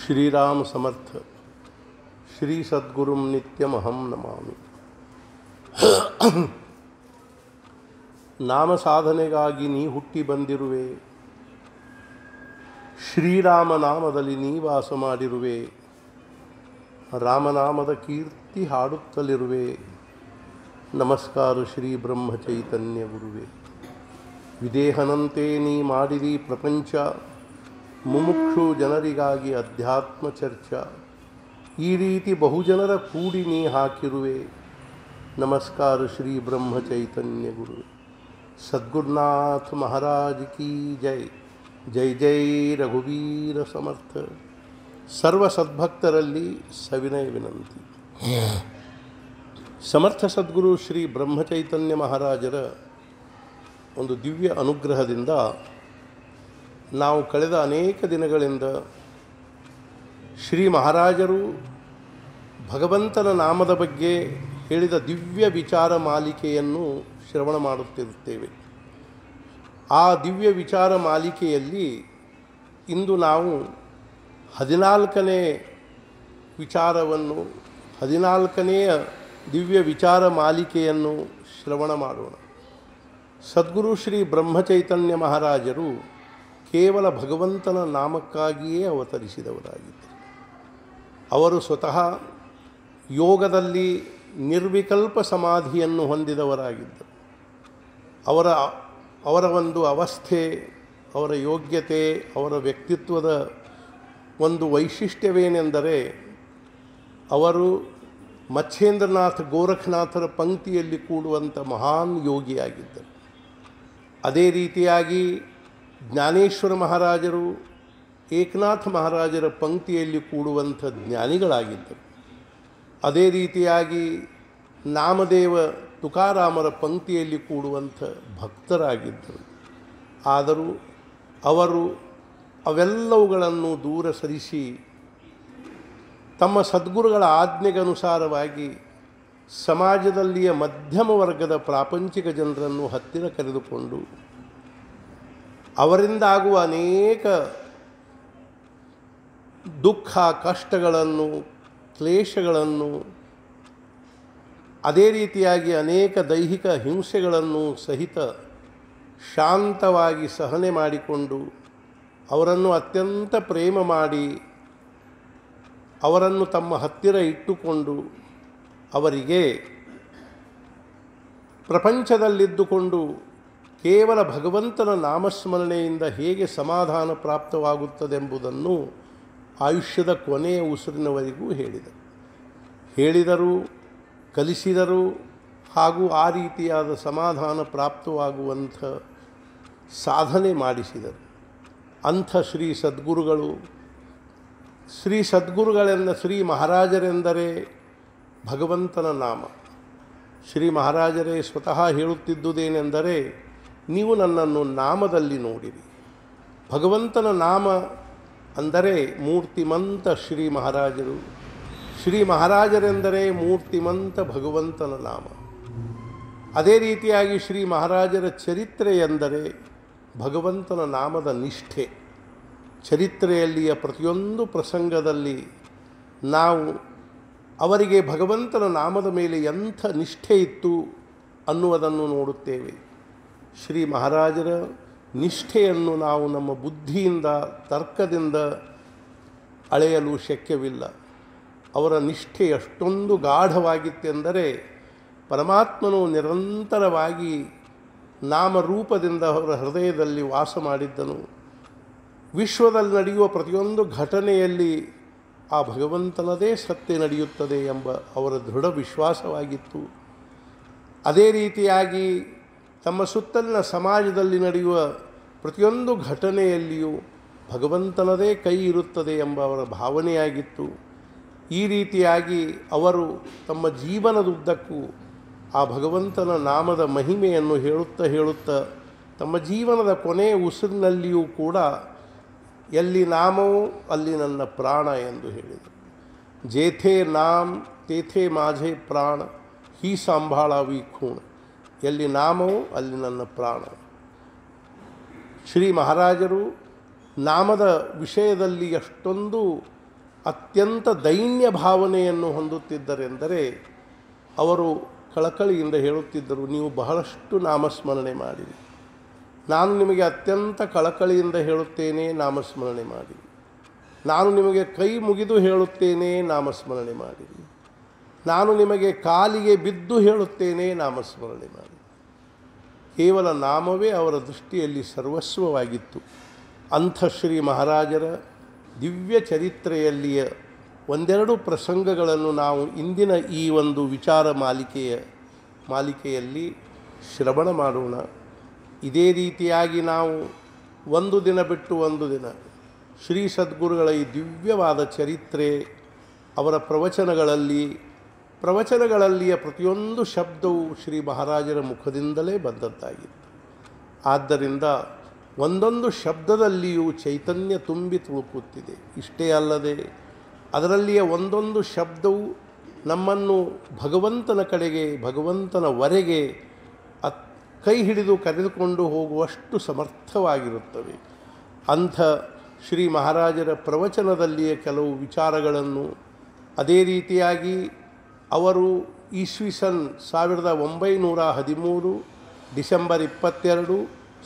श्रीराम समर्थ श्री सद्गुरुं नित्यमहं नमामि ನಾಮ ಸಾಧನೆಗಾಗಿ ನೀ ಹುಟ್ಟಿ ಬಂದಿರುವೆ ಶ್ರೀರಾಮ ನಾಮದಲ್ಲಿ ನೀ ವಾಸ ಮಾಡಿರುವೆ ರಾಮನಾಮದ ಕೀರ್ತಿ ಹಾಡುತ್ತಲಿರುವೆ ನಮಸ್ಕಾರ ಶ್ರೀ ಬ್ರಹ್ಮ ಚೈತನ್ಯ ಗುರುವೆ ವಿದೇಹನಂತೆ ನೀ ಮಾಡಿದಿ ಪ್ರಪಂಚ ಮುಮುಕ್ಷು ಜನರಿಗಾಗಿ ಅಧ್ಯಾತ್ಮ ಚರ್ಚಾ. ಈ ರೀತಿ ಬಹುಜನರ ಕೂಡಿ ನೀ ಹಾಕಿರುವೆ. ನಮಸ್ಕಾರ ಶ್ರೀ ಬ್ರಹ್ಮ ಚೈತನ್ಯ ಗುರು. ಸದ್ಗುರುನಾಥ ಮಹಾರಾಜ್ ಕಿ ಜೈ. ಜೈ ಜೈ ರಘುವೀರ ಸಮರ್ಥ. ಸರ್ವ ಸದ್ಭಕ್ತರಲ್ಲಿ ಸವಿನಯ ವಿನಂತಿ. ಸಮರ್ಥ ಸದ್ಗುರು ಶ್ರೀ ಬ್ರಹ್ಮಚೈತನ್ಯ ಮಹಾರಾಜರ ಒಂದು ದಿವ್ಯ ಅನುಗ್ರಹದಿಂದ ನಾವು ಕಳೆದ ಅನೇಕ ದಿನಗಳಿಂದ ಶ್ರೀ ಮಹಾರಾಜರು ಭಗವಂತನ ನಾಮದ ಬಗ್ಗೆ ಹೇಳಿದ ದಿವ್ಯ ವಿಚಾರ ಮಾಲಿಕೆಯನ್ನು ಶ್ರವಣ ಮಾಡುತ್ತಿರುತ್ತೇವೆ. ಆ ದಿವ್ಯ ವಿಚಾರ ಮಾಲಿಕೆಯಲ್ಲಿ ಇಂದು ನಾವು ಹದಿನಾಲ್ಕನೇ ವಿಚಾರವನ್ನು ಹದಿನಾಲ್ಕನೆಯ ದಿವ್ಯ ವಿಚಾರ ಮಾಲಿಕೆಯನ್ನು ಶ್ರವಣ ಮಾಡೋಣ. ಸದ್ಗುರು ಶ್ರೀ ಬ್ರಹ್ಮಚೈತನ್ಯ ಮಹಾರಾಜರು ಕೇವಲ ಭಗವಂತನ ನಾಮಕ್ಕಾಗಿಯೇ ಅವತರಿಸಿದವರಾಗಿದ್ದರು. ಅವರು ಸ್ವತಃ ಯೋಗದಲ್ಲಿ ನಿರ್ವಿಕಲ್ಪ ಸಮಾಧಿಯನ್ನು ಹೊಂದಿದವರಾಗಿದ್ದರು. ಅವರ ಅವರ ಒಂದು ಅವಸ್ಥೆ, ಅವರ ಯೋಗ್ಯತೆ, ಅವರ ವ್ಯಕ್ತಿತ್ವದ ಒಂದು ವೈಶಿಷ್ಟ್ಯವೇನೆಂದರೆ ಅವರು ಮಚ್ಛೇಂದ್ರನಾಥ ಗೋರಖನಾಥರ ಪಂಕ್ತಿಯಲ್ಲಿ ಕೂಡುವಂಥ ಮಹಾನ್ ಯೋಗಿಯಾಗಿದ್ದರು. ಅದೇ ರೀತಿಯಾಗಿ ಜ್ಞಾನೇಶ್ವರ ಮಹಾರಾಜರು, ಏಕನಾಥ ಮಹಾರಾಜರ ಪಂಕ್ತಿಯಲ್ಲಿ ಕೂಡುವಂಥ ಜ್ಞಾನಿಗಳಾಗಿದ್ದರು. ಅದೇ ರೀತಿಯಾಗಿ ನಾಮದೇವ ತುಕಾರಾಮರ ಪಂಕ್ತಿಯಲ್ಲಿ ಕೂಡುವಂಥ ಭಕ್ತರಾಗಿದ್ದರು. ಆದರೂ ಅವರು ಅವೆಲ್ಲವುಗಳನ್ನು ದೂರ ಸರಿಸಿ ತಮ್ಮ ಸದ್ಗುರುಗಳ ಆಜ್ಞೆಗನುಸಾರವಾಗಿ ಸಮಾಜದಲ್ಲಿಯ ಮಧ್ಯಮ ವರ್ಗದ ಪ್ರಾಪಂಚಿಕ ಜನರನ್ನು ಹತ್ತಿರ ಕರೆದುಕೊಂಡು ಅವರಿಂದಾಗುವ ಅನೇಕ ದುಃಖ, ಕಷ್ಟಗಳನ್ನು, ಕ್ಲೇಶಗಳನ್ನು, ಅದೇ ರೀತಿಯಾಗಿ ಅನೇಕ ದೈಹಿಕ ಹಿಂಸೆಗಳನ್ನು ಸಹಿತ ಶಾಂತವಾಗಿ ಸಹನೆ ಮಾಡಿಕೊಂಡು ಅವರನ್ನು ಅತ್ಯಂತ ಪ್ರೇಮ ಮಾಡಿ ಅವರನ್ನು ತಮ್ಮ ಹತ್ತಿರ ಇಟ್ಟುಕೊಂಡು ಅವರಿಗೆ ಪ್ರಪಂಚದಲ್ಲಿದ್ದುಕೊಂಡು ಕೇವಲ ಭಗವಂತನ ನಾಮಸ್ಮರಣೆಯಿಂದ ಹೇಗೆ ಸಮಾಧಾನ ಪ್ರಾಪ್ತವಾಗುತ್ತದೆಂಬುದನ್ನು ಆಯುಷ್ಯದ ಕೊನೆಯ ಉಸಿರಿನವರೆಗೂ ಹೇಳಿದರು. ಹೇಳಿದರು, ಕಲಿಸಿದರು ಹಾಗೂ ಆ ರೀತಿಯಾದ ಸಮಾಧಾನ ಪ್ರಾಪ್ತವಾಗುವಂಥ ಸಾಧನೆ ಮಾಡಿಸಿದರು. ಅಂಥ ಶ್ರೀ ಸದ್ಗುರುಗಳು, ಶ್ರೀ ಸದ್ಗುರುಗಳೆಂದ ಶ್ರೀ ಮಹಾರಾಜರೆಂದರೆ ಭಗವಂತನ ನಾಮ. ಶ್ರೀ ಮಹಾರಾಜರೇ ಸ್ವತಃ ಹೇಳುತ್ತಿದ್ದುದೇನೆಂದರೆ ನೀವು ನನ್ನನ್ನು ನಾಮದಲ್ಲಿ ನೋಡಿರಿ. ಭಗವಂತನ ನಾಮ ಅಂದರೆ ಮೂರ್ತಿಮಂತ ಶ್ರೀ ಮಹಾರಾಜರು. ಶ್ರೀ ಮಹಾರಾಜರೆಂದರೆ ಮೂರ್ತಿಮಂತ ಭಗವಂತನ ನಾಮ. ಅದೇ ರೀತಿಯಾಗಿ ಶ್ರೀ ಮಹಾರಾಜರ ಚರಿತ್ರೆ ಎಂದರೆ ಭಗವಂತನ ನಾಮದ ನಿಷ್ಠೆ. ಚರಿತ್ರೆಯಲ್ಲಿಯ ಪ್ರತಿಯೊಂದು ಪ್ರಸಂಗದಲ್ಲಿ ನಾವು ಅವರಿಗೆ ಭಗವಂತನ ನಾಮದ ಮೇಲೆ ಎಂಥ ನಿಷ್ಠೆ ಇತ್ತು ಅನ್ನುವುದನ್ನು ನೋಡುತ್ತೇವೆ. ಶ್ರೀ ಮಹಾರಾಜರ ನಿಷ್ಠೆಯನ್ನು ನಾವು ನಮ್ಮ ಬುದ್ಧಿಯಿಂದ, ತರ್ಕದಿಂದ ಅಳೆಯಲು ಶಕ್ಯವಿಲ್ಲ. ಅವರ ನಿಷ್ಠೆ ಎಷ್ಟೊಂದು ಗಾಢವಾಗಿತ್ತೆಂದರೆ ಪರಮಾತ್ಮನು ನಿರಂತರವಾಗಿ ನಾಮರೂಪದಿಂದ ಅವರ ಹೃದಯದಲ್ಲಿ ವಾಸ ಮಾಡಿದ್ದನು. ವಿಶ್ವದಲ್ಲಿ ನಡೆಯುವ ಪ್ರತಿಯೊಂದು ಘಟನೆಯಲ್ಲಿ ಆ ಭಗವಂತನದೇ ಸತ್ಯ ನಡೆಯುತ್ತದೆ ಎಂಬ ಅವರ ದೃಢ ವಿಶ್ವಾಸವಾಗಿತ್ತು. ಅದೇ ರೀತಿಯಾಗಿ ತಮ್ಮ ಸುತ್ತಲಿನ ಸಮಾಜದಲ್ಲಿ ನಡೆಯುವ ಪ್ರತಿಯೊಂದು ಘಟನೆಯಲ್ಲಿಯೂ ಭಗವಂತನದೇ ಕೈ ಇರುತ್ತದೆ ಎಂಬ ಅವರ ಭಾವನೆಯಾಗಿತ್ತು. ಈ ರೀತಿಯಾಗಿ ಅವರು ತಮ್ಮ ಜೀವನದುದ್ದಕ್ಕೂ ಆ ಭಗವಂತನ ನಾಮದ ಮಹಿಮೆಯನ್ನು ಹೇಳುತ್ತಾ ಹೇಳುತ್ತಾ ತಮ್ಮ ಜೀವನದ ಕೊನೆಯ ಉಸಿರಿನಲ್ಲಿಯೂ ಕೂಡ ಎಲ್ಲಿ ನಾಮವು ಅಲ್ಲಿ ನನ್ನ ಪ್ರಾಣ ಎಂದು ಹೇಳಿದರು. ಜೇಥೆ ನಾಮ್ ತೇಥೆ ಮಾಝೆ ಪ್ರಾಣ ಹೀ ಸಾಂಬಾಳ ಖೂಣ. ಎಲ್ಲಿ ನಾಮವು ಅಲ್ಲಿ ನನ್ನ ಪ್ರಾಣ. ಶ್ರೀ ಮಹಾರಾಜರು ನಾಮದ ವಿಷಯದಲ್ಲಿ ಎಷ್ಟೊಂದು ಅತ್ಯಂತ ದೈನ್ಯ ಭಾವನೆಯನ್ನು ಹೊಂದುತ್ತಿದ್ದರೆಂದರೆ ಅವರು ಕಳಕಳಿಯಿಂದ ಹೇಳುತ್ತಿದ್ದರು, ನೀವು ಬಹಳಷ್ಟು ನಾಮಸ್ಮರಣೆ ಮಾಡಿರಿ. ನಾನು ನಿಮಗೆ ಅತ್ಯಂತ ಕಳಕಳಿಯಿಂದ ಹೇಳುತ್ತೇನೆ, ನಾಮಸ್ಮರಣೆ ಮಾಡಿರಿ. ನಾನು ನಿಮಗೆ ಕೈ ಮುಗಿದು ಹೇಳುತ್ತೇನೆ, ನಾಮಸ್ಮರಣೆ ಮಾಡಿರಿ. ನಾನು ನಿಮಗೆ ಕಾಲಿಗೆ ಬಿದ್ದು ಹೇಳುತ್ತೇನೆ, ನಾಮಸ್ಮರಣೆ ಮಾಡಿ ಕೇವಲ ನಾಮವೇ ಅವರ ದೃಷ್ಟಿಯಲ್ಲಿ ಸರ್ವಸ್ವವಾಗಿತ್ತು. ಅಂಥ ಶ್ರೀ ಮಹಾರಾಜರ ದಿವ್ಯ ಚರಿತ್ರೆಯಲ್ಲಿಯ ಒಂದೆರಡು ಪ್ರಸಂಗಗಳನ್ನು ನಾವು ಇಂದಿನ ಈ ಒಂದು ವಿಚಾರ ಮಾಲಿಕೆಯ, ಮಾಲಿಕೆಯಲ್ಲಿ ಶ್ರವಣ ಮಾಡೋಣ. ಇದೇ ರೀತಿಯಾಗಿ ನಾವು ಒಂದು ದಿನ ಬಿಟ್ಟು ಒಂದು ದಿನ ಶ್ರೀ ಸದ್ಗುರುಗಳ ಈ ದಿವ್ಯವಾದ ಚರಿತ್ರೆ ಅವರ ಪ್ರವಚನಗಳಲ್ಲಿ ಪ್ರವಚನಗಳಲ್ಲಿಯ ಪ್ರತಿಯೊಂದು ಶಬ್ದವು ಶ್ರೀ ಮಹಾರಾಜರ ಮುಖದಿಂದಲೇ ಬಂದದ್ದಾಗಿತ್ತು. ಆದ್ದರಿಂದ ಒಂದೊಂದು ಶಬ್ದದಲ್ಲಿಯೂ ಚೈತನ್ಯ ತುಂಬಿ ತುಳುಕುತ್ತಿದೆ ಇಷ್ಟೇ ಅಲ್ಲದೆ ಅದರಲ್ಲಿಯ ಒಂದೊಂದು ಶಬ್ದವು ನಮ್ಮನ್ನು ಭಗವಂತನ ಕಡೆಗೆ ಭಗವಂತನವರೆಗೆ ಅತ್ ಕೈ ಹಿಡಿದು ಕರೆದುಕೊಂಡು ಹೋಗುವಷ್ಟು ಸಮರ್ಥವಾಗಿರುತ್ತವೆ. ಅಂಥ ಶ್ರೀ ಮಹಾರಾಜರ ಪ್ರವಚನದಲ್ಲಿಯ ಕೆಲವು ವಿಚಾರಗಳನ್ನು ಅದೇ ರೀತಿಯಾಗಿ ಅವರು ಈಸ್ವಿಸನ್ ಸಾವಿರದ ಒಂಬೈನೂರ ಹದಿಮೂರು ಡಿಸೆಂಬರ್ ಇಪ್ಪತ್ತೆರಡು,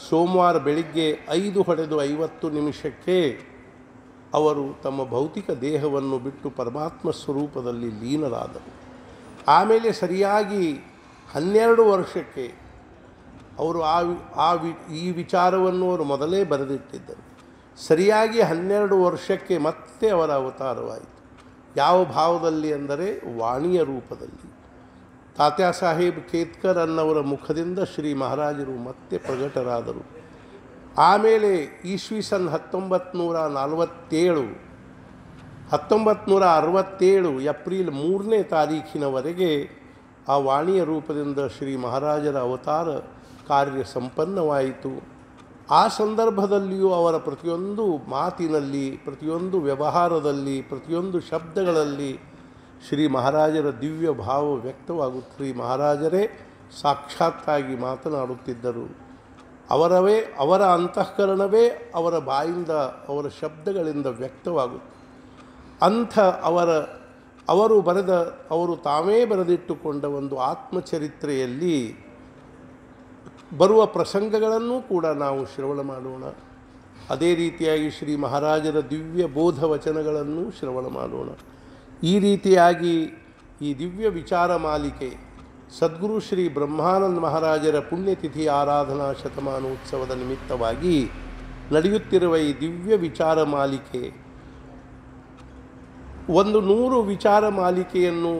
ಸೋಮವಾರ ಬೆಳಿಗ್ಗೆ ಐದು ಹೊಡೆದು ಐವತ್ತು ನಿಮಿಷಕ್ಕೆ ಅವರು ತಮ್ಮ ಭೌತಿಕ ದೇಹವನ್ನು ಬಿಟ್ಟು ಪರಮಾತ್ಮ ಸ್ವರೂಪದಲ್ಲಿ ಲೀನರಾದರು. ಆಮೇಲೆ ಸರಿಯಾಗಿ ಹನ್ನೆರಡು ವರ್ಷಕ್ಕೆ ಅವರು ಆ ಆ ವಿ, ಈ ವಿಚಾರವನ್ನು ಅವರು ಮೊದಲೇ ಬರೆದಿಟ್ಟಿದ್ದರು. ಸರಿಯಾಗಿ ಹನ್ನೆರಡು ವರ್ಷಕ್ಕೆ ಮತ್ತೆ ಅವರ ಅವತಾರವಾಯಿತು. ಯಾವ ಭಾವದಲ್ಲಿ ಅಂದರೆ ವಾಣಿಯ ರೂಪದಲ್ಲಿ. ತಾತ್ಯಾ ಸಾಹೇಬ್ ಕೇತ್ಕರ್ ಅನ್ನವರ ಮುಖದಿಂದ ಶ್ರೀ ಮಹಾರಾಜರು ಮತ್ತೆ ಪ್ರಕಟರಾದರು. ಆಮೇಲೆ ಈಶ್ವಿ ಸನ್ ನೂರ ನಲವತ್ತೇಳು ಹತ್ತೊಂಬತ್ತು ನೂರ ಅರವತ್ತೇಳು ಏಪ್ರಿಲ್ ಮೂರನೇ ತಾರೀಖಿನವರೆಗೆ ಆ ವಾಣಿಯ ರೂಪದಿಂದ ಶ್ರೀ ಮಹಾರಾಜರ ಅವತಾರ ಕಾರ್ಯ ಸಂಪನ್ನವಾಯಿತು. ಆ ಸಂದರ್ಭದಲ್ಲಿಯೂ ಅವರ ಪ್ರತಿಯೊಂದು ಮಾತಿನಲ್ಲಿ, ಪ್ರತಿಯೊಂದು ವ್ಯವಹಾರದಲ್ಲಿ, ಪ್ರತಿಯೊಂದು ಶಬ್ದಗಳಲ್ಲಿ ಶ್ರೀ ಮಹಾರಾಜರ ದಿವ್ಯ ಭಾವ ವ್ಯಕ್ತವಾಗುತ್ತ ಶ್ರೀ ಮಹಾರಾಜರೇ ಸಾಕ್ಷಾತ್ತಾಗಿ ಮಾತನಾಡುತ್ತಿದ್ದರು. ಅವರವೇ, ಅವರ ಅಂತಃಕರಣವೇ ಅವರ ಬಾಯಿಂದ, ಅವರ ಶಬ್ದಗಳಿಂದ ವ್ಯಕ್ತವಾಗುತ್ತೆ ಅಂಥ ಅವರ, ಅವರು ಬರೆದ, ಅವರು ತಾವೇ ಬರೆದಿಟ್ಟುಕೊಂಡ ಒಂದು ಆತ್ಮಚರಿತ್ರೆಯಲ್ಲಿ ಬರುವ ಪ್ರಸಂಗಗಳನ್ನು ಕೂಡ ನಾವು ಶ್ರವಣ ಮಾಡೋಣ. ಅದೇ ರೀತಿಯಾಗಿ ಶ್ರೀ ಮಹಾರಾಜರ ದಿವ್ಯ ಬೋಧ ವಚನಗಳನ್ನು ಶ್ರವಣ ಮಾಡೋಣ. ಈ ರೀತಿಯಾಗಿ ಈ ದಿವ್ಯ ವಿಚಾರ ಮಾಲಿಕೆ ಸದ್ಗುರು ಶ್ರೀ ಬ್ರಹ್ಮಾನಂದ ಮಹಾರಾಜರ ಪುಣ್ಯತಿಥಿ ಆರಾಧನಾ ಶತಮಾನೋತ್ಸವದ ನಿಮಿತ್ತವಾಗಿ ನಡೆಯುತ್ತಿರುವ ಈ ದಿವ್ಯ ವಿಚಾರ ಮಾಲಿಕೆ ಒಂದು ನೂರು ವಿಚಾರ ಮಾಲಿಕೆಯನ್ನು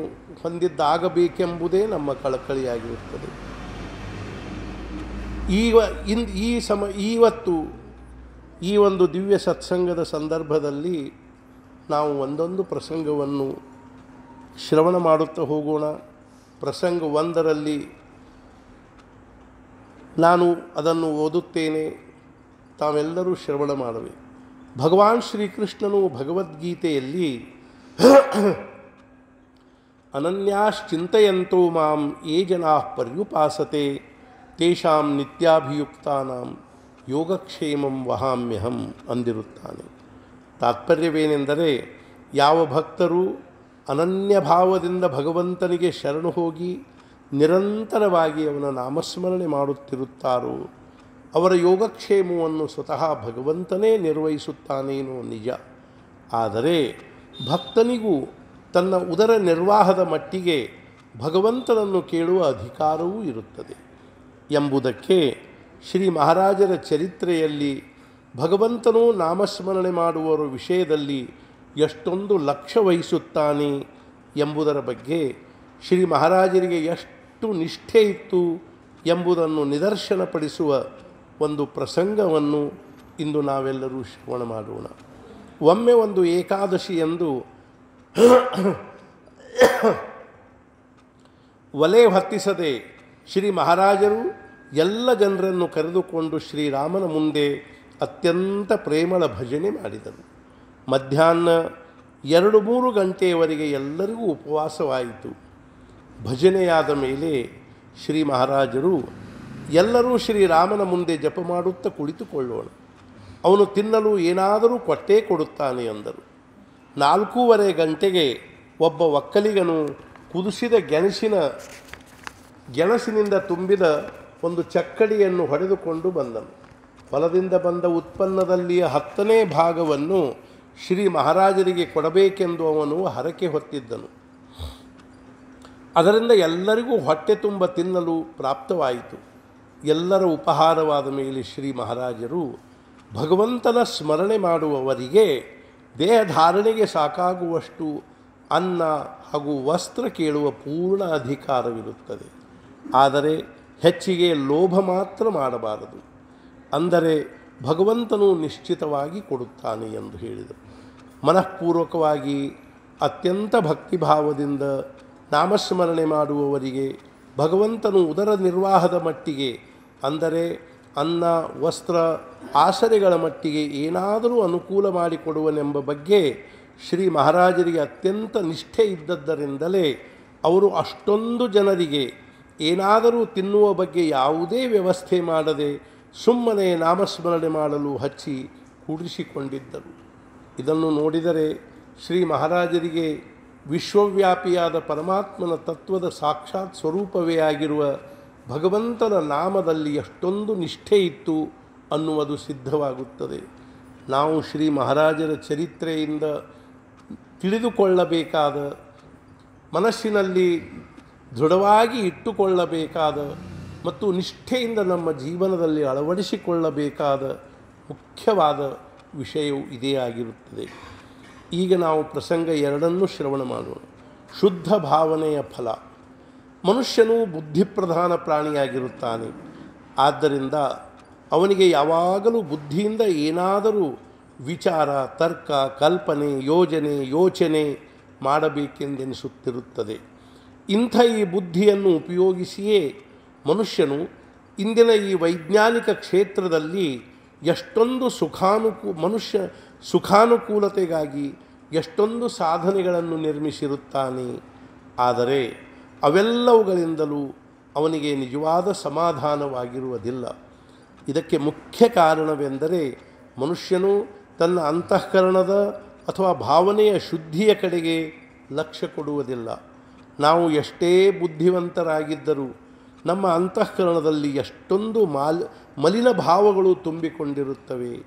ಹೊಂದಿದ್ದಾಗಬೇಕೆಂಬುದೇ ನಮ್ಮ ಕಳಕಳಿಯಾಗಿರುತ್ತದೆ. ಈಗ ಇನ್ ಈ ಸಮ ಇವತ್ತು ಈ ಒಂದು ದಿವ್ಯ ಸತ್ಸಂಗದ ಸಂದರ್ಭದಲ್ಲಿ ನಾವು ಒಂದೊಂದು ಪ್ರಸಂಗವನ್ನು ಶ್ರವಣ ಮಾಡುತ್ತಾ ಹೋಗೋಣ. ಪ್ರಸಂಗ ಒಂದರಲ್ಲಿ ನಾನು ಅದನ್ನು ಓದುತ್ತೇನೆ. ತಾವೆಲ್ಲರೂ ಶ್ರವಣ ಮಾಡಬೇಕು ಭಗವಾನ್ ಶ್ರೀಕೃಷ್ಣನು ಭಗವದ್ಗೀತೆಯಲ್ಲಿ ಅನನ್ಯಾಶ್ಚಿಂತೆಯಂತೋ ಮಾಂ ಏ ಜನಾ ಪರ್ಯುಪಾಸತೆ. ತೇಷಾಂ ನಿತ್ಯಾಭಿಯುಕ್ತಾನಾಂ ಯೋಗಕ್ಷೇಮಂ ವಹಾಮ್ಯಹಂ ಅಂದಿರುತ್ತಾನೆ ತಾತ್ಪರ್ಯವೇನೆಂದರೆ ಯಾವ ಭಕ್ತರು ಅನನ್ಯ ಭಾವದಿಂದ ಭಗವಂತನಿಗೆ ಶರಣು ಹೋಗಿ ನಿರಂತರವಾಗಿ ಅವನ ನಾಮಸ್ಮರಣೆ ಮಾಡುತ್ತಿರುತ್ತಾರೋ ಅವರ ಯೋಗಕ್ಷೇಮವನ್ನು ಸ್ವತಃ ಭಗವಂತನೇ ನಿರ್ವಹಿಸುತ್ತಾನೇನೋ ನಿಜ ಆದರೆ ಭಕ್ತನಿಗೂ ತನ್ನ ಉದರ ನಿರ್ವಾಹದ ಮಟ್ಟಿಗೆ ಭಗವಂತನನ್ನು ಕೇಳುವ ಅಧಿಕಾರವೂ ಇರುತ್ತದೆ ಎಂಬುದಕ್ಕೆ ಶ್ರೀ ಮಹಾರಾಜರ ಚರಿತ್ರೆಯಲ್ಲಿ ಭಗವಂತನು ನಾಮಸ್ಮರಣೆ ಮಾಡುವವರ ವಿಷಯದಲ್ಲಿ ಎಷ್ಟೊಂದು ಲಕ್ಷ್ಯ ವಹಿಸುತ್ತಾನೆ ಎಂಬುದರ ಬಗ್ಗೆ ಶ್ರೀ ಮಹಾರಾಜರಿಗೆ ಎಷ್ಟು ನಿಷ್ಠೆ ಇತ್ತು ಎಂಬುದನ್ನು ನಿದರ್ಶನಪಡಿಸುವ ಒಂದು ಪ್ರಸಂಗವನ್ನು ಇಂದು ನಾವೆಲ್ಲರೂ ಶ್ರವಣ ಮಾಡೋಣ. ಒಮ್ಮೆ ಒಂದು ಏಕಾದಶಿ ಎಂದು ಒಲೆ ಹೊತ್ತಿಸದೆ ಶ್ರೀ ಮಹಾರಾಜರು ಎಲ್ಲ ಜನರನ್ನು ಕರೆದುಕೊಂಡು ಶ್ರೀರಾಮನ ಮುಂದೆ ಅತ್ಯಂತ ಪ್ರೇಮಳ ಭಜನೆ ಮಾಡಿದರು ಮಧ್ಯಾಹ್ನ ಎರಡು ಮೂರು ಗಂಟೆಯವರೆಗೆ ಎಲ್ಲರಿಗೂ ಉಪವಾಸವಾಯಿತು. ಭಜನೆಯಾದ ಮೇಲೆ ಶ್ರೀ ಮಹಾರಾಜರು ಎಲ್ಲರೂ ಶ್ರೀರಾಮನ ಮುಂದೆ ಜಪ ಮಾಡುತ್ತಾ ಕುಳಿತುಕೊಳ್ಳೋಣ. ಅವನು ತಿನ್ನಲು ಏನಾದರೂ ಕೊಟ್ಟೇ ಕೊಡುತ್ತಾನೆ ಎಂದರು ನಾಲ್ಕೂವರೆ ಗಂಟೆಗೆ ಒಬ್ಬ ಒಕ್ಕಲಿಗನು ಕುದಿಸಿದ ಗೆಣಸಿನ, ಗೆಣಸಿನಿಂದ ತುಂಬಿದ ಒಂದು ಚಕ್ಕಡಿಯನ್ನು ಹೊಡೆದುಕೊಂಡು ಬಂದನು. ಹೊಲದಿಂದ ಬಂದ ಉತ್ಪನ್ನದಲ್ಲಿಯ ಹತ್ತನೇ ಭಾಗವನ್ನು ಶ್ರೀ ಮಹಾರಾಜರಿಗೆ ಕೊಡಬೇಕೆಂದು ಅವನು ಹರಕೆ ಹೊತ್ತಿದ್ದನು. ಅದರಿಂದ ಎಲ್ಲರಿಗೂ ಹೊಟ್ಟೆ ತುಂಬ ತಿನ್ನಲು ಪ್ರಾಪ್ತವಾಯಿತು. ಎಲ್ಲರ ಉಪಹಾರವಾದ ಮೇಲೆ ಶ್ರೀ ಮಹಾರಾಜರು ಭಗವಂತನ ಸ್ಮರಣೆ ಮಾಡುವವರಿಗೆ ದೇಹಧಾರಣೆಗೆ ಸಾಕಾಗುವಷ್ಟು ಅನ್ನ ಹಾಗೂ ವಸ್ತ್ರ ಕೇಳುವ ಪೂರ್ಣ ಅಧಿಕಾರವಿರುತ್ತದೆ. ಆದರೆ ಹೆಚ್ಚಿಗೆ ಲೋಭ ಮಾತ್ರ ಮಾಡಬಾರದು. ಅಂದರೆ ಭಗವಂತನು ನಿಶ್ಚಿತವಾಗಿ ಕೊಡುತ್ತಾನೆ ಎಂದು ಹೇಳಿದರು. ಮನಃಪೂರ್ವಕವಾಗಿ ಅತ್ಯಂತ ಭಕ್ತಿಭಾವದಿಂದ ನಾಮಸ್ಮರಣೆ ಮಾಡುವವರಿಗೆ ಭಗವಂತನು ಉದರ ನಿರ್ವಾಹದ ಮಟ್ಟಿಗೆ, ಅಂದರೆ ಅನ್ನ, ವಸ್ತ್ರ, ಆಸರೆಗಳ ಮಟ್ಟಿಗೆ ಏನಾದರೂ ಅನುಕೂಲ ಮಾಡಿಕೊಡುವನೆಂಬ ಬಗ್ಗೆ ಶ್ರೀ ಮಹಾರಾಜರಿಗೆ ಅತ್ಯಂತ ನಿಷ್ಠೆ ಇದ್ದದ್ದರಿಂದಲೇ ಅವರು ಅಷ್ಟೊಂದು ಜನರಿಗೆ ಏನಾದರೂ ತಿನ್ನುವ ಬಗ್ಗೆ ಯಾವುದೇ ವ್ಯವಸ್ಥೆ ಮಾಡದೆ ಸುಮ್ಮನೆ ನಾಮಸ್ಮರಣೆ ಮಾಡಲು ಹಚ್ಚಿ ಕೂಡಿಸಿಕೊಂಡಿದ್ದರು. ಇದನ್ನು ನೋಡಿದರೆ ಶ್ರೀ ಮಹಾರಾಜರಿಗೆ ವಿಶ್ವವ್ಯಾಪಿಯಾದ ಪರಮಾತ್ಮನ ತತ್ವದ ಸಾಕ್ಷಾತ್ ಸ್ವರೂಪವೇ ಆಗಿರುವ ಭಗವಂತನ ನಾಮದಲ್ಲಿ ಎಷ್ಟೊಂದು ನಿಷ್ಠೆ ಇತ್ತು ಅನ್ನುವುದು ಸಿದ್ಧವಾಗುತ್ತದೆ. ನಾವು ಶ್ರೀ ಮಹಾರಾಜರ ಚರಿತ್ರೆಯಿಂದ ತಿಳಿದುಕೊಳ್ಳಬೇಕಾದ ಮನಸ್ಸಿನಲ್ಲಿ ದೃಢವಾಗಿ ಇಟ್ಟುಕೊಳ್ಳಬೇಕಾದ ಮತ್ತು ನಿಷ್ಠೆಯಿಂದ ನಮ್ಮ ಜೀವನದಲ್ಲಿ ಅಳವಡಿಸಿಕೊಳ್ಳಬೇಕಾದ ಮುಖ್ಯವಾದ ವಿಷಯವು ಇದೇ ಆಗಿರುತ್ತದೆ. ಈಗ ನಾವು ಪ್ರಸಂಗ ಎರಡನ್ನೂ ಶ್ರವಣ ಮಾಡೋಣ. ಶುದ್ಧ ಭಾವನೆಯ ಫಲ. ಮನುಷ್ಯನು ಬುದ್ಧಿಪ್ರಧಾನ ಪ್ರಾಣಿಯಾಗಿರುತ್ತಾನೆ. ಆದ್ದರಿಂದ ಅವನಿಗೆ ಯಾವಾಗಲೂ ಬುದ್ಧಿಯಿಂದ ಏನಾದರೂ ವಿಚಾರ, ತರ್ಕ, ಕಲ್ಪನೆ, ಯೋಜನೆ, ಯೋಚನೆ ಮಾಡಬೇಕೆಂದೆನಿಸುತ್ತಿರುತ್ತದೆ. ಇಂಥ ಈ ಬುದ್ಧಿಯನ್ನು ಉಪಯೋಗಿಸಿಯೇ ಮನುಷ್ಯನು ಇಂದಿನ ಈ ವೈಜ್ಞಾನಿಕ ಕ್ಷೇತ್ರದಲ್ಲಿ ಎಷ್ಟೊಂದು ಸುಖಾನುಕೂ, ಮನುಷ್ಯ ಸುಖಾನುಕೂಲತೆಗಾಗಿ ಎಷ್ಟೊಂದು ಸಾಧನೆಗಳನ್ನು ನಿರ್ಮಿಸಿರುತ್ತಾನೆ. ಆದರೆ ಅವೆಲ್ಲವುಗಳಿಂದಲೂ ಅವನಿಗೆ ನಿಜವಾದ ಸಮಾಧಾನವಾಗಿರುವುದಿಲ್ಲ. ಇದಕ್ಕೆ ಮುಖ್ಯ ಕಾರಣವೆಂದರೆ ಮನುಷ್ಯನು ತನ್ನ ಅಂತಃಕರಣದ ಅಥವಾ ಭಾವನೆಯ ಶುದ್ಧಿಯ ಕಡೆಗೆ ಲಕ್ಷ್ಯ ಕೊಡುವುದಿಲ್ಲ. ನಾವು ಎಷ್ಟೇ ಬುದ್ಧಿವಂತರಾಗಿದ್ದರೂ ನಮ್ಮ ಅಂತಃಕರಣದಲ್ಲಿ ಎಷ್ಟೊಂದು ಮಾಲ್ ಮಲಿನ ಭಾವಗಳು ತುಂಬಿಕೊಂಡಿರುತ್ತವೆ.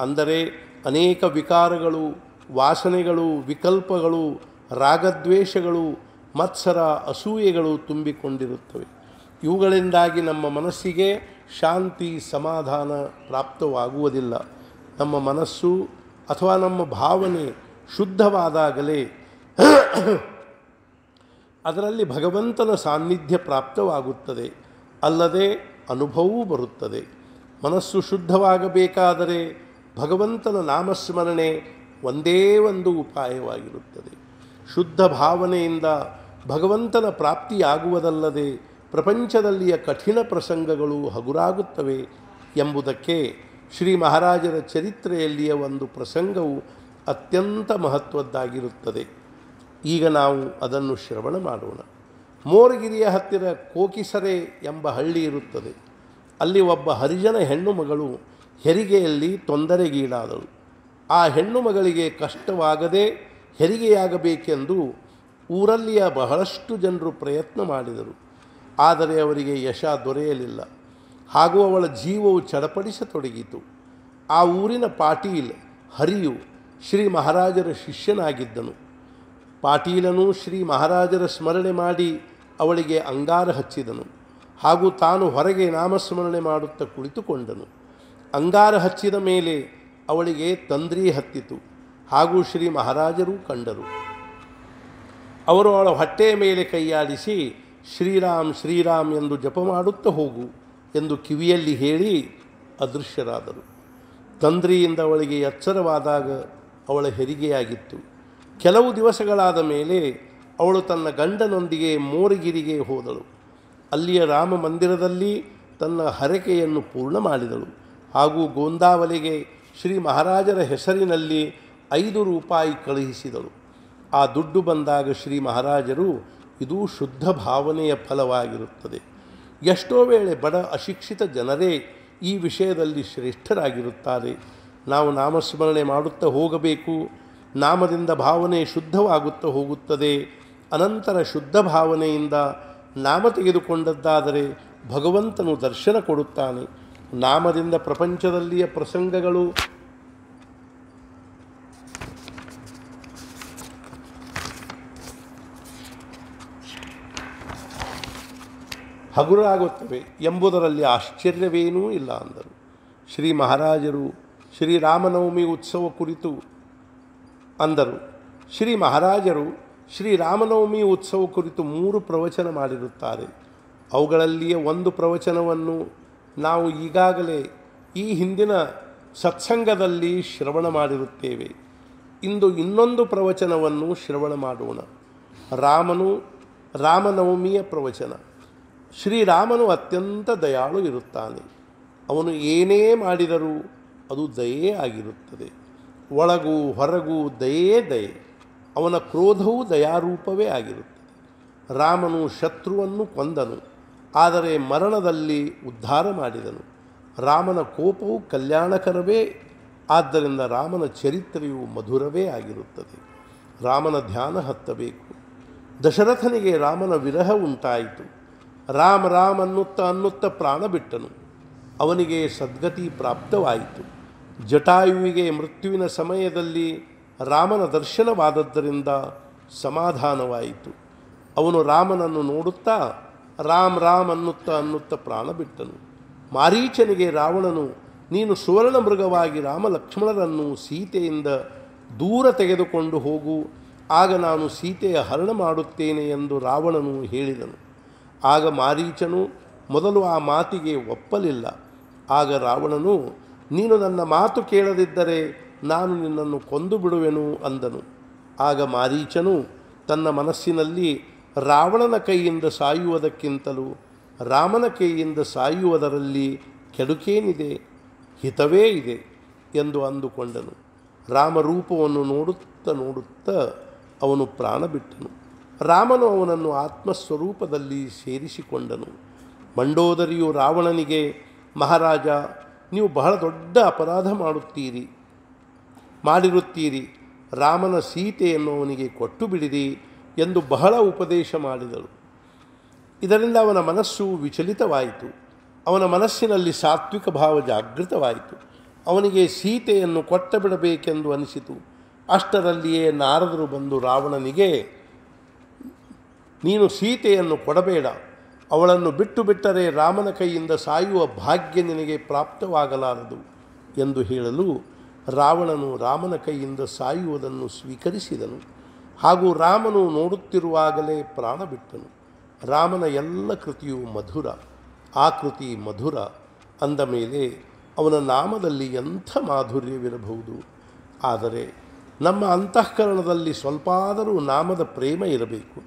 ಅಂದರೆ ಅನೇಕ ವಿಕಾರಗಳು, ವಾಸನೆಗಳು, ವಿಕಲ್ಪಗಳು, ರಾಗದ್ವೇಷಗಳು, ಮತ್ಸರ, ಅಸೂಯೆಗಳು ತುಂಬಿಕೊಂಡಿರುತ್ತವೆ. ಇವುಗಳಿಂದಾಗಿ ನಮ್ಮ ಮನಸ್ಸಿಗೆ ಶಾಂತಿ, ಸಮಾಧಾನ ಪ್ರಾಪ್ತವಾಗುವುದಿಲ್ಲ. ನಮ್ಮ ಮನಸ್ಸು ಅಥವಾ ನಮ್ಮ ಭಾವನೆ ಶುದ್ಧವಾದಾಗಲೇ ಅದರಲ್ಲಿ ಭಗವಂತನ ಸಾನ್ನಿಧ್ಯ ಪ್ರಾಪ್ತವಾಗುತ್ತದೆ. ಅಲ್ಲದೆ ಅನುಭವವೂ ಬರುತ್ತದೆ. ಮನಸ್ಸು ಶುದ್ಧವಾಗಬೇಕಾದರೆ ಭಗವಂತನ ನಾಮಸ್ಮರಣೆ ಒಂದೇ ಒಂದು ಉಪಾಯವಾಗಿರುತ್ತದೆ. ಶುದ್ಧ ಭಾವನೆಯಿಂದ ಭಗವಂತನ ಪ್ರಾಪ್ತಿಯಾಗುವುದಲ್ಲದೆ ಪ್ರಪಂಚದಲ್ಲಿಯ ಕಠಿಣ ಪ್ರಸಂಗಗಳು ಹಗುರಾಗುತ್ತವೆ ಎಂಬುದಕ್ಕೆ ಶ್ರೀ ಮಹಾರಾಜರ ಚರಿತ್ರೆಯಲ್ಲಿಯ ಒಂದು ಪ್ರಸಂಗವು ಅತ್ಯಂತ ಮಹತ್ವದ್ದಾಗಿರುತ್ತದೆ. ಈಗ ನಾವು ಅದನ್ನು ಶ್ರವಣ ಮಾಡೋಣ. ಮೋರಗಿರಿಯ ಹತ್ತಿರ ಕೋಕಿಸರೆ ಎಂಬ ಹಳ್ಳಿ ಇರುತ್ತದೆ. ಅಲ್ಲಿ ಒಬ್ಬ ಹರಿಜನ ಹೆಣ್ಣು ಮಗಳು ಹೆರಿಗೆಯಲ್ಲಿ ತೊಂದರೆಗೀಡಾದಳು. ಆ ಹೆಣ್ಣು ಮಗಳಿಗೆ ಕಷ್ಟವಾಗದೆ ಹೆರಿಗೆಯಾಗಬೇಕೆಂದು ಊರಲ್ಲಿಯ ಬಹಳಷ್ಟು ಜನರು ಪ್ರಯತ್ನ ಮಾಡಿದರು. ಆದರೆ ಅವರಿಗೆ ಯಶ ದೊರೆಯಲಿಲ್ಲ. ಹಾಗೂ ಅವಳ ಜೀವವು ಚಡಪಡಿಸತೊಡಗಿತು. ಆ ಊರಿನ ಪಾಟೀಲ್ ಹರಿಯು ಶ್ರೀ ಮಹಾರಾಜರ ಶಿಷ್ಯನಾಗಿದ್ದನು. ಪಾಟೀಲನು ಶ್ರೀ ಮಹಾರಾಜರ ಸ್ಮರಣೆ ಮಾಡಿ ಅವಳಿಗೆ ಅಂಗಾರ ಹಚ್ಚಿದನು. ಹಾಗೂ ತಾನು ಹೊರಗೆ ನಾಮಸ್ಮರಣೆ ಮಾಡುತ್ತಾ ಕುಳಿತುಕೊಂಡನು. ಅಂಗಾರ ಹಚ್ಚಿದ ಮೇಲೆ ಅವಳಿಗೆ ತಂದ್ರಿ ಹತ್ತಿತು. ಹಾಗೂ ಶ್ರೀ ಮಹಾರಾಜರು ಕಂಡರು. ಅವರು ಅವಳ ಹೊಟ್ಟೆಯ ಮೇಲೆ ಕೈಯಾಡಿಸಿ, ಶ್ರೀರಾಮ್ ಶ್ರೀರಾಮ್ ಎಂದು ಜಪ ಮಾಡುತ್ತಾ ಹೋಗು ಎಂದು ಕಿವಿಯಲ್ಲಿ ಹೇಳಿ ಅದೃಶ್ಯರಾದರು. ತಂದ್ರಿಯಿಂದ ಅವಳಿಗೆ ಎಚ್ಚರವಾದಾಗ ಅವಳ ಹೆರಿಗೆಯಾಗಿತ್ತು. ಕೆಲವು ದಿವಸಗಳಾದ ಮೇಲೆ ಅವಳು ತನ್ನ ಗಂಡನೊಂದಿಗೆ ಮೋರಗಿರಿಗೆ ಹೋದಳು. ಅಲ್ಲಿಯ ರಾಮ ಮಂದಿರದಲ್ಲಿ ತನ್ನ ಹರಕೆಯನ್ನು ಪೂರ್ಣ ಮಾಡಿದಳು. ಹಾಗೂ ಗೋಂದಾವಲಿಗೆ ಶ್ರೀ ಮಹಾರಾಜರ ಹೆಸರಿನಲ್ಲಿ ಐದು ರೂಪಾಯಿ ಕಳುಹಿಸಿದಳು. ಆ ದುಡ್ಡು ಬಂದಾಗ ಶ್ರೀ ಮಹಾರಾಜರು, ಇದು ಶುದ್ಧ ಭಾವನೆಯ ಫಲವಾಗಿರುತ್ತದೆ. ಎಷ್ಟೋ ವೇಳೆ ಬಡ ಅಶಿಕ್ಷಿತ ಜನರೇ ಈ ವಿಷಯದಲ್ಲಿ ಶ್ರೇಷ್ಠರಾಗಿರುತ್ತಾರೆ. ನಾವು ನಾಮಸ್ಮರಣೆ ಮಾಡುತ್ತಾ ಹೋಗಬೇಕು. ನಾಮದಿಂದ ಭಾವನೆ ಶುದ್ಧವಾಗುತ್ತಾ ಹೋಗುತ್ತದೆ. ಅನಂತರ ಶುದ್ಧ ಭಾವನೆಯಿಂದ ನಾಮ ತೆಗೆದುಕೊಂಡದ್ದಾದರೆ ಭಗವಂತನು ದರ್ಶನ ಕೊಡುತ್ತಾನೆ. ನಾಮದಿಂದ ಪ್ರಪಂಚದಲ್ಲಿಯ ಪ್ರಸಂಗಗಳು ಹಗುರಾಗುತ್ತವೆ ಎಂಬುದರಲ್ಲಿ ಆಶ್ಚರ್ಯವೇನೂ ಇಲ್ಲ ಅಂದರು. ಶ್ರೀ ಮಹಾರಾಜರು ಶ್ರೀರಾಮನವಮಿ ಉತ್ಸವ ಕುರಿತು ಅಂದರು. ಶ್ರೀ ಮಹಾರಾಜರು ಶ್ರೀರಾಮನವಮಿ ಉತ್ಸವ ಕುರಿತು ಮೂರು ಪ್ರವಚನ ಮಾಡಿರುತ್ತಾರೆ. ಅವುಗಳಲ್ಲಿಯೇ ಒಂದು ಪ್ರವಚನವನ್ನು ನಾವು ಈಗಾಗಲೇ ಈ ಹಿಂದಿನ ಸತ್ಸಂಗದಲ್ಲಿ ಶ್ರವಣ ಮಾಡಿರುತ್ತೇವೆ. ಇಂದು ಇನ್ನೊಂದು ಪ್ರವಚನವನ್ನು ಶ್ರವಣ ಮಾಡೋಣ. ರಾಮನು ರಾಮನವಮಿಯ ಪ್ರವಚನ. ಶ್ರೀರಾಮನು ಅತ್ಯಂತ ದಯಾಳು ಇರುತ್ತಾನೆ. ಅವನು ಏನೇ ಮಾಡಿದರೂ ಅದು ದಯೇ ಆಗಿರುತ್ತದೆ. ಒಳಗೂ ಹೊರಗೂ ದಯೇ ದಯೆ. ಅವನ ಕ್ರೋಧವೂ ದಯಾರೂಪವೇ ಆಗಿರುತ್ತದೆ. ರಾಮನು ಶತ್ರುವನ್ನು ಕೊಂದನು. ಆದರೆ ಮರಣದಲ್ಲಿ ಉದ್ಧಾರ ಮಾಡಿದನು. ರಾಮನ ಕೋಪವು ಕಲ್ಯಾಣಕರವೇ, ಆದ್ದರಿಂದ ರಾಮನ ಚರಿತ್ರೆಯು ಮಧುರವೇ ಆಗಿರುತ್ತದೆ. ರಾಮನ ಧ್ಯಾನ ಹತ್ತಬೇಕು. ದಶರಥನಿಗೆ ರಾಮನ ವಿರಹ ಉಂಟಾಯಿತು. ರಾಮ ರಾಮ ಅನ್ನುತ್ತ ಅನ್ನುತ್ತ ಪ್ರಾಣ ಬಿಟ್ಟನು. ಅವನಿಗೆ ಸದ್ಗತಿ ಪ್ರಾಪ್ತವಾಯಿತು. ಜಟಾಯುವಿಗೆ ಮೃತ್ಯುವಿನ ಸಮಯದಲ್ಲಿ ರಾಮನ ದರ್ಶನವಾದದ್ದರಿಂದ ಸಮಾಧಾನವಾಯಿತು. ಅವನು ರಾಮನನ್ನು ನೋಡುತ್ತಾ ರಾಮ್ ರಾಮ್ ಅನ್ನುತ್ತ ಅನ್ನುತ್ತ ಪ್ರಾಣ ಬಿಟ್ಟನು. ಮಾರೀಚನಿಗೆ ರಾವಣನು, ನೀನು ಸುವರ್ಣ ಮೃಗವಾಗಿ ರಾಮ ಲಕ್ಷ್ಮಣರನ್ನು ಸೀತೆಯಿಂದ ದೂರ ತೆಗೆದುಕೊಂಡು ಹೋಗು. ಆಗ ನಾನು ಸೀತೆಯ ಹರಣ ಮಾಡುತ್ತೇನೆ ಎಂದು ರಾವಣನು ಹೇಳಿದನು. ಆಗ ಮಾರೀಚನು ಮೊದಲು ಆ ಮಾತಿಗೆ ಒಪ್ಪಲಿಲ್ಲ. ಆಗ ರಾವಣನು ನೀನು ನನ್ನ ಮಾತು ಕೇಳದಿದ್ದರೆ ನಾನು ನಿನ್ನನ್ನು ಕೊಂದು ಬಿಡುವೆನು ಅಂದನು. ಆಗ ಮಾರೀಚನು ತನ್ನ ಮನಸ್ಸಿನಲ್ಲಿ ರಾವಣನ ಕೈಯಿಂದ ಸಾಯುವುದಕ್ಕಿಂತಲೂ ರಾಮನ ಕೈಯಿಂದ ಸಾಯುವುದರಲ್ಲಿ ಕೆಡುಕೇನಿದೆ, ಹಿತವೇ ಇದೆ ಎಂದು ಅಂದುಕೊಂಡನು. ರಾಮರೂಪವನ್ನು ನೋಡುತ್ತಾ ನೋಡುತ್ತಾ ಅವನು ಪ್ರಾಣ ಬಿಟ್ಟನು. ರಾಮನು ಅವನನ್ನು ಆತ್ಮಸ್ವರೂಪದಲ್ಲಿ ಸೇರಿಸಿಕೊಂಡನು. ಮಂಡೋದರಿಯು ರಾವಣನಿಗೆ, ಮಹಾರಾಜ ನೀವು ಬಹಳ ದೊಡ್ಡ ಅಪರಾಧ ಮಾಡುತ್ತೀರಿ. ಮಾಡಿರುತ್ತೀರಿ. ರಾಮನ ಸೀತೆಯನ್ನು ಅವನಿಗೆ ಕೊಟ್ಟು ಬಿಡಿರಿ ಎಂದು ಬಹಳ ಉಪದೇಶ ಮಾಡಿದಳು. ಇದರಿಂದ ಅವನ ಮನಸ್ಸು ವಿಚಲಿತವಾಯಿತು. ಅವನ ಮನಸ್ಸಿನಲ್ಲಿ ಸಾತ್ವಿಕ ಭಾವ ಜಾಗೃತವಾಯಿತು. ಅವನಿಗೆ ಸೀತೆಯನ್ನು ಕೊಟ್ಟ ಬಿಡಬೇಕೆಂದು ಅನಿಸಿತು. ಅಷ್ಟರಲ್ಲಿಯೇ ನಾರದರು ಬಂದು ರಾವಣನಿಗೆ, ನೀನು ಸೀತೆಯನ್ನು ಕೊಡಬೇಡ. ಅವಳನ್ನು ಬಿಟ್ಟು ಬಿಟ್ಟರೆ ರಾಮನ ಕೈಯಿಂದ ಸಾಯುವ ಭಾಗ್ಯ ನಿನಗೆ ಪ್ರಾಪ್ತವಾಗಲಾರದು ಎಂದು ಹೇಳಲು ರಾವಣನು ರಾಮನ ಕೈಯಿಂದ ಸಾಯುವುದನ್ನು ಸ್ವೀಕರಿಸಿದನು. ಹಾಗೂ ರಾಮನು ನೋಡುತ್ತಿರುವಾಗಲೇ ಪ್ರಾಣ ಬಿಟ್ಟನು. ರಾಮನ ಎಲ್ಲ ಕೃತಿಯು ಮಧುರ. ಆ ಕೃತಿ ಮಧುರ ಅಂದ ಮೇಲೆ ಅವನ ನಾಮದಲ್ಲಿ ಎಂಥ ಮಾಧುರ್ಯವಿರಬಹುದು? ಆದರೆ ನಮ್ಮ ಅಂತಃಕರಣದಲ್ಲಿ ಸ್ವಲ್ಪಾದರೂ ನಾಮದ ಪ್ರೇಮ ಇರಬೇಕು.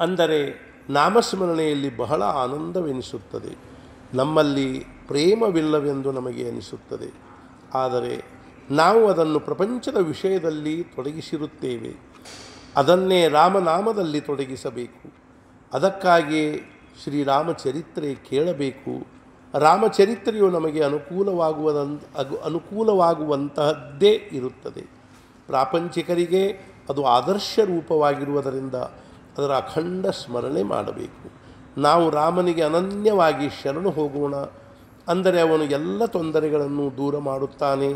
ಅಂದರೆ ನಾಮಸ್ಮರಣೆಯಲ್ಲಿ ಬಹಳ ಆನಂದವೆನಿಸುತ್ತದೆ. ನಮ್ಮಲ್ಲಿ ಪ್ರೇಮವಿಲ್ಲವೆಂದು ನಮಗೆ ಅನಿಸುತ್ತದೆ. ಆದರೆ ನಾವು ಅದನ್ನು ಪ್ರಪಂಚದ ವಿಷಯದಲ್ಲಿ ತೊಡಗಿಸಿರುತ್ತೇವೆ. ಅದನ್ನೇ ರಾಮನಾಮದಲ್ಲಿ ತೊಡಗಿಸಬೇಕು. ಅದಕ್ಕಾಗಿಯೇ ಶ್ರೀರಾಮಚರಿತ್ರೆ ಕೇಳಬೇಕು. ರಾಮಚರಿತ್ರೆಯು ನಮಗೆ ಅನುಕೂಲವಾಗುವುದಂತ ಅನುಕೂಲವಾಗುವಂತಹದ್ದೇ ಇರುತ್ತದೆ. ಪ್ರಾಪಂಚಿಕರಿಗೆ ಅದು ಆದರ್ಶ ರೂಪವಾಗಿರುವುದರಿಂದ ಅದರ ಅಖಂಡ ಸ್ಮರಣೆ ಮಾಡಬೇಕು. ನಾವು ರಾಮನಿಗೆ ಅನನ್ಯವಾಗಿ ಶರಣು ಹೋಗೋಣ. ಅಂದರೆ ಅವನು ಎಲ್ಲ ತೊಂದರೆಗಳನ್ನು ದೂರ ಮಾಡುತ್ತಾನೆ.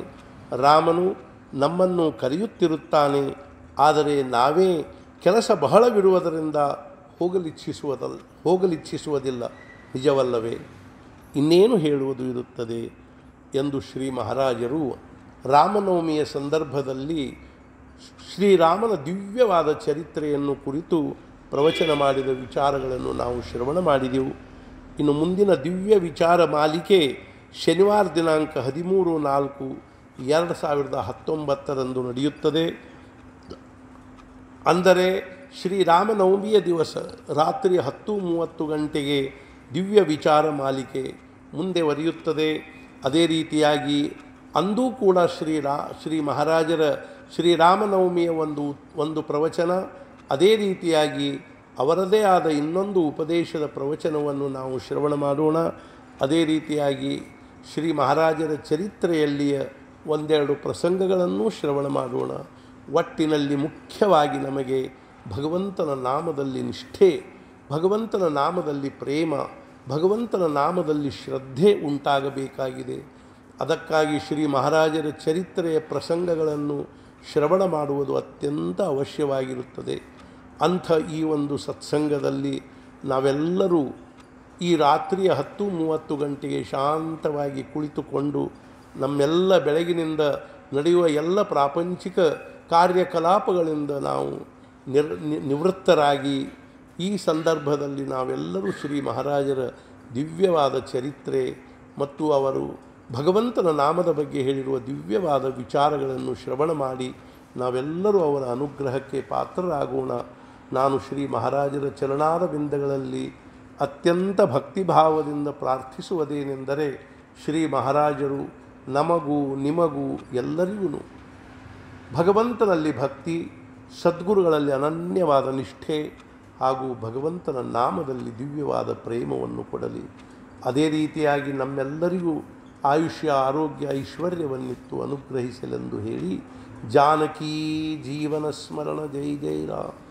ರಾಮನು ನಮ್ಮನ್ನು ಕರೆಯುತ್ತಿರುತ್ತಾನೆ. ಆದರೆ ನಾವೇ ಕೆಲಸ ಬಹಳವಿರುವುದರಿಂದ ಹೋಗಲಿಚ್ಛಿಸುವುದಲ್ಲ ಹೋಗಲಿಚ್ಛಿಸುವುದಿಲ್ಲ. ನಿಜವಲ್ಲವೇ? ಇನ್ನೇನು ಹೇಳುವುದು ಇರುತ್ತದೆ? ಎಂದು ಶ್ರೀ ಮಹಾರಾಜರು ರಾಮನವಮಿಯ ಸಂದರ್ಭದಲ್ಲಿ ಶ್ರೀರಾಮನ ದಿವ್ಯವಾದ ಚರಿತ್ರೆಯನ್ನು ಕುರಿತು ಪ್ರವಚನ ಮಾಡಿದ ವಿಚಾರಗಳನ್ನು ನಾವು ಶ್ರವಣ ಮಾಡಿದೆವು. ಇನ್ನು ಮುಂದಿನ ದಿವ್ಯ ವಿಚಾರ ಮಾಲಿಕೆ ಶನಿವಾರ ದಿನಾಂಕ ಹದಿಮೂರು ನಾಲ್ಕು ಎರಡು ಸಾವಿರದ ಹತ್ತೊಂಬತ್ತರಂದು ನಡೆಯುತ್ತದೆ. ಅಂದರೆ ಶ್ರೀರಾಮನವಮಿಯ ದಿವಸ ರಾತ್ರಿ ಹತ್ತು ಮೂವತ್ತು ಗಂಟೆಗೆ ದಿವ್ಯ ವಿಚಾರ ಮಾಲಿಕೆ ಮುಂದೆ ಒರೆಯುತ್ತದೆ ಅದೇ ರೀತಿಯಾಗಿ ಅಂದೂ ಕೂಡ ಶ್ರೀ ರಾ ಶ್ರೀ ಮಹಾರಾಜರ ಶ್ರೀರಾಮನವಮಿಯ ಒಂದು ಒಂದು ಪ್ರವಚನ ಅದೇ ರೀತಿಯಾಗಿ ಅವರದೇ ಆದ ಇನ್ನೊಂದು ಉಪದೇಶದ ಪ್ರವಚನವನ್ನು ನಾವು ಶ್ರವಣ ಮಾಡೋಣ. ಅದೇ ರೀತಿಯಾಗಿ ಶ್ರೀ ಮಹಾರಾಜರ ಚರಿತ್ರೆಯಲ್ಲಿಯ ಒಂದೆರಡು ಪ್ರಸಂಗಗಳನ್ನು ಶ್ರವಣ ಮಾಡೋಣ. ಒಟ್ಟಿನಲ್ಲಿ ಮುಖ್ಯವಾಗಿ ನಮಗೆ ಭಗವಂತನ ನಾಮದಲ್ಲಿ ನಿಷ್ಠೆ, ಭಗವಂತನ ನಾಮದಲ್ಲಿ ಪ್ರೇಮ, ಭಗವಂತನ ನಾಮದಲ್ಲಿ ಶ್ರದ್ಧೆ ಉಂಟಾಗಬೇಕಾಗಿದೆ. ಅದಕ್ಕಾಗಿ ಶ್ರೀ ಮಹಾರಾಜರ ಚರಿತ್ರೆಯ ಪ್ರಸಂಗಗಳನ್ನು ಶ್ರವಣ ಮಾಡುವುದು ಅತ್ಯಂತ ಅವಶ್ಯವಾಗಿರುತ್ತದೆ. ಅಂಥ ಈ ಒಂದು ಸತ್ಸಂಗದಲ್ಲಿ ನಾವೆಲ್ಲರೂ ಈ ರಾತ್ರಿಯ ಹತ್ತು ಮೂವತ್ತು ಗಂಟೆಗೆ ಶಾಂತವಾಗಿ ಕುಳಿತುಕೊಂಡು ನಮ್ಮೆಲ್ಲ ಬೆಳಗಿನಿಂದ ನಡೆಯುವ ಎಲ್ಲ ಪ್ರಾಪಂಚಿಕ ಕಾರ್ಯಕಲಾಪಗಳಿಂದ ನಾವು ನಿರ್ ನಿವೃತ್ತರಾಗಿ ಈ ಸಂದರ್ಭದಲ್ಲಿ ನಾವೆಲ್ಲರೂ ಶ್ರೀ ಮಹಾರಾಜರ ದಿವ್ಯವಾದ ಚರಿತ್ರೆ ಮತ್ತು ಅವರು ಭಗವಂತನ ನಾಮದ ಬಗ್ಗೆ ಹೇಳಿರುವ ದಿವ್ಯವಾದ ವಿಚಾರಗಳನ್ನು ಶ್ರವಣ ಮಾಡಿ ನಾವೆಲ್ಲರೂ ಅವರ ಅನುಗ್ರಹಕ್ಕೆ ಪಾತ್ರರಾಗೋಣ. ನಾನು ಶ್ರೀ ಮಹಾರಾಜರ ಚರಣಾರ ಬಿಂದಗಳಲ್ಲಿ ಅತ್ಯಂತ ಭಕ್ತಿಭಾವದಿಂದ ಪ್ರಾರ್ಥಿಸುವುದೇನೆಂದರೆ ಶ್ರೀ ಮಹಾರಾಜರು ನಮಗೂ ನಿಮಗೂ ಎಲ್ಲರಿಗೂ ಭಗವಂತನಲ್ಲಿ ಭಕ್ತಿ, ಸದ್ಗುರುಗಳಲ್ಲಿ ಅನನ್ಯವಾದ ನಿಷ್ಠೆ ಹಾಗೂ ಭಗವಂತನ ನಾಮದಲ್ಲಿ ದಿವ್ಯವಾದ ಪ್ರೇಮವನ್ನು ಕೊಡಲಿ. ಅದೇ ರೀತಿಯಾಗಿ ನಮ್ಮೆಲ್ಲರಿಗೂ ಆಯುಷ್ಯ, ಆರೋಗ್ಯ, ಐಶ್ವರ್ಯವನ್ನಿತ್ತು ಅನುಗ್ರಹಿಸಲೆಂದು ಹೇಳಿ ಜಾನಕಿ ಜೀವನ ಸ್ಮರಣ ಜೈ ಜೈ ರಾಮ್.